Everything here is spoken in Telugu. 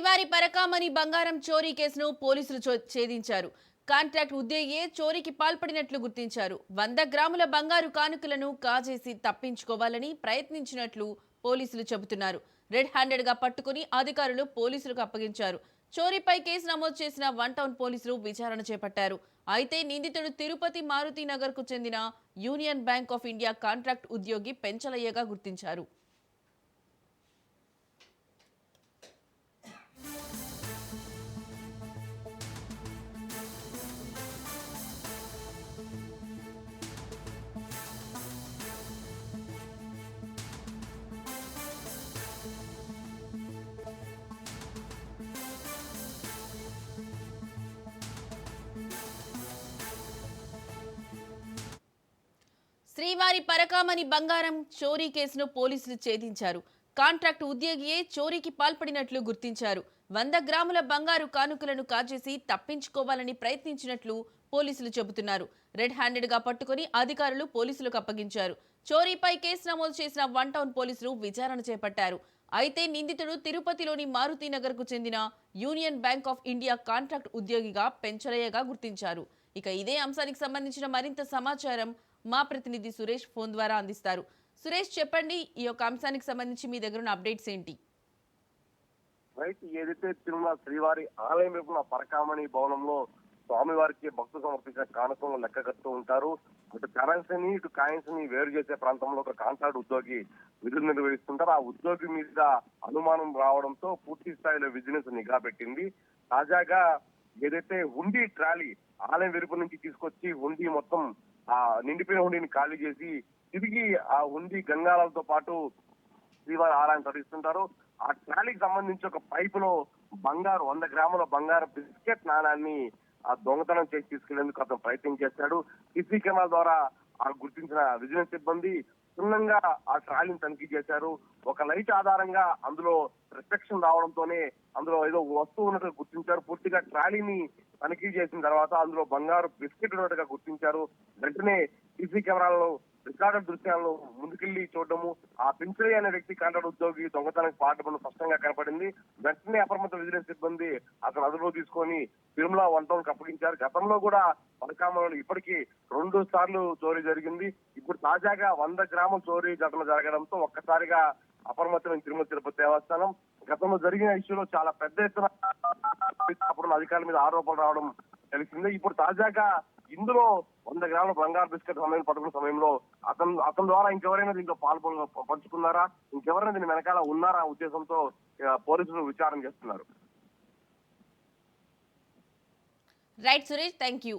శ్రీవారి పరకామణి బంగారం చోరీ కేసును పోలీసులు ఛేదించారు. కాంట్రాక్ట్ ఉద్యోగియే చోరీకి పాల్పడినట్లు గుర్తించారు. వంద గ్రాముల బంగారు కానుకలను కాజేసి తప్పించుకోవాలని ప్రయత్నించినట్లు పోలీసులు చెబుతున్నారు. రెడ్ హ్యాండెడ్గా పట్టుకుని అధికారులు పోలీసులకు అప్పగించారు. చోరీపై కేసు నమోదు చేసిన వన్ టౌన్ పోలీసులు విచారణ చేపట్టారు. అయితే నిందితుడు తిరుపతి మారుతి నగర్కు చెందిన union bank of India contract ఉద్యోగి పెంచలయ్యగా గుర్తించారు. శ్రీవారి పరకామణి బంగారం చోరీ కేసును పోలీసులు ఛేదించారు. కాంట్రాక్ట్ ఉద్యోగియే చోరీకి పాల్పడినట్లు గుర్తించారు. వంద గ్రాముల బంగారు కానుకలను కాజేసి తప్పించుకోవాలని ప్రయత్నించినట్లు పోలీసులు చెబుతున్నారు. రెడ్ హ్యాండెడ్గా పట్టుకుని అధికారులు పోలీసులకు అప్పగించారు. చోరీపై కేసు నమోదు చేసిన వన్ టౌన్ పోలీసులు విచారణ చేపట్టారు. అయితే నిందితుడు తిరుపతిలోని మారుతినగర్కు చెందిన union bank of India contract ఉద్యోగిగా పెంచరయ్యగా గుర్తించారు. ఇక ఇదే అంశానికి సంబంధించిన మరింత సమాచారం మా ప్రతినిధి సురేష్ ఫోన్ ద్వారా అందిస్తారు. సురేష్ చెప్పండి ఈ యొక్క అంశానికి సంబంధించి మీ దగ్గర ఉన్న అప్డేట్స్ ఏంటి? రైట్ ఏదైతే తిరుమల శ్రీవారి ఆలయం వైపున పరకామణి భవనంలో స్వామివారికి భక్తులు సమర్పించిన కానుకలను లెక్క కడుతూ ఉంటారు. అటు కరెన్సీని ఇటు కాయిన్స్ని వేరు చేసే ప్రాంతంలో ఒక కాంట్రాక్ట్ ఉద్యోగి విధులు నిర్వహిస్తుంటారు. ఆ ఉద్యోగి మీద అనుమానం రావడంతో పూర్తి స్థాయిలో విజిలెన్స్ నిఘా పెట్టింది. తాజాగా ఏదైతే హుండీ ట్రాలీ ఆలయం వెలుపు నుంచి తీసుకొచ్చి హుండీ మొత్తం ఆ నిండిపోయిన హుండీని ఖాళీ చేసి తిరిగి ఆ హుండీ గంగాలతో పాటు శ్రీవారి ఆలయం తరలిస్తుంటారు ఆ ట్రాలీకి సంబంధించి ఒక పైపు లో బంగారు వంద గ్రాముల బంగారు బిస్కెట్ నాణాన్ని ఆ దొంగతనం చేసి తీసుకెళ్ళేందుకు అతను ప్రయత్నం చేశాడు. సీసీ కెమెరా ద్వారా ఆ గుర్తించిన విజిలెన్స్ సిబ్బంది క్షుణ్ణంగా ఆ ట్రాలీని తనిఖీ చేశారు. ఒక లైట్ ఆధారంగా అందులో రిఫ్లెక్షన్ రావడంతోనే అందులో ఏదో వస్తువు ఉన్నట్టుగా గుర్తించారు. పూర్తిగా ట్రాలీని తనిఖీ చేసిన తర్వాత అందులో బంగారు బిస్కెట్ ఉన్నట్టుగా గుర్తించారు. వెంటనే సీసీ కెమెరాలను రికార్డు దృశ్యాలను ముందుకెళ్ళి చూడడము ఆ పింఛరీ అనే వ్యక్తి కాంట్రాక్ట్ ఉద్యోగి దొంగతనానికి పాల్పడడం స్పష్టంగా కనపడింది. వెంటనే అప్రమత్త విజిలెన్స్ సిబ్బంది అతను అదుపులో తీసుకొని తిరుమల వన్ టౌన్కి అప్పగించారు. గతంలో కూడా పరకామలో ఇప్పటికీ రెండు సార్లు చోరీ జరిగింది. ఇప్పుడు తాజాగా వంద గ్రాముల చోరీ ఘటన జరగడంతో ఒక్కసారిగా అప్రమత్తమైన తిరుమల తిరుపతి దేవస్థానం. గతంలో జరిగిన ఇష్యూలో చాలా పెద్ద ఎత్తున అప్పుడు అధికారుల మీద ఆరోపణలు రావడం తెలిసిందే. ఇప్పుడు తాజాగా ఇందులో వంద గ్రాముల బంగారు బిస్కెట్ సమయం పట్టుకున్న సమయంలో అతను అతని ద్వారా ఇంకెవరైనా దీంట్లో పాల్గొన పంచుకున్నారా? ఇంకెవరైనా దీని వెనకాల ఉన్నారా? ఉద్దేశంతో పోలీసులు విచారణ చేస్తున్నారు. Right Suresh thank you